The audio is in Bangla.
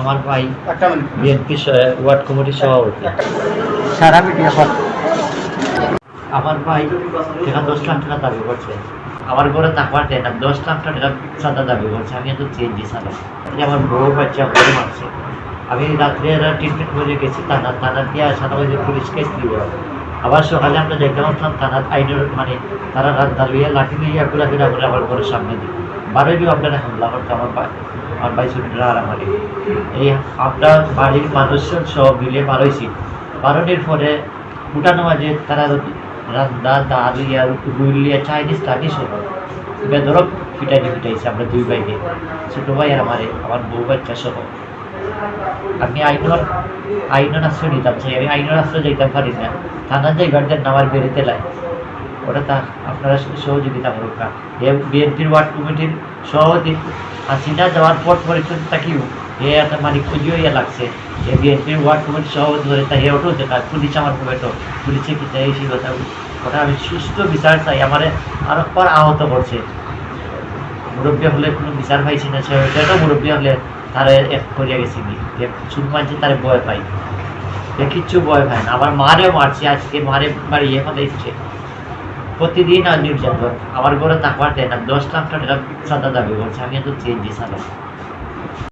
আমার ভাই বিএনপি ওয়ার্ড কমিটির সভাপতি। সারা মিডিয়া আমার ভাই এখানে দশ লাখ টাকা দাবি করছে আমার ঘরে থাকবার দেয় না। দশ লাখ টাকা চাঁদা দাবি করছে আমি এত চেঞ্জি চালাই আমার বউ বাচ্চা ঘরে মারছে। আমি রাত্রে ট্রিটমেন্ট করে গেছি থানা থানা দিয়ে সারা বাজে পুলিশ কেস দিব। আবার সকালে আমরা দেখলাম, আসলাম থানা আইনের মানে তারা রাত দাঁড়িয়ে লাঠি দিয়ে ঘুরা ফিরা করে আমার ঘরের সামনে দিই বারোই আপনারা হামলা করতো আমার আমার ভাই ছুটিরা আর এই আমরা বাড়ির মানুষজন সব মিলে বারোইছি বারোটির পরে উঠানো মাঝে তারা রান্না ডাল ইয়া গুলিয়া চাইনিজ টানি সব বেদরক ফিটাইনি ফিটাইছে আমরা দুই ভাইকে। আর আমারে বউ বাচ্চা সহ আমি আইনর, আইনের আশ্রয় নিতাম চাই আমি আইনের আশ্রয় যাইতাম পারি না। থানা যাইবার দেন আমার বেরোতে লাই। ওটা তা আপনারা সহযোগিতা করুক বিএনপির ওয়ার্ড কমিটির সভাপতি। হাসিনা যাওয়ার পর পরিচয় তাকিও এ একটা মানে খুঁজিও ইয়ে লাগছে। বিএনপির ওয়ার্ড কমিটির সভাপতি ধরে তাই ওঠো, দেখা, পুলিশ আমার কমেটো পুলিশে কি চাই সেই কথা ওটা আমি সুস্থ বিচার চাই আমারে আরও আহত করছে মুরব্বী হলে কোনো বিচার পাইছি না, সে ওইটাও মুরব্বী হলে তার এক করিয়া গেছি কি মানছে তারে ভয় পাই কিচ্ছু ভয় পায় না। আবার মারেও মারছে আজকে মারে বাড়িয়ে ফেলাইছে প্রতিদিন আর নির্যাতন আমার ঘরে থাকবার দেয় না দশ লাখ টাকা চাঁদা দাবি করছে আমি এত চেঞ্জি চালাই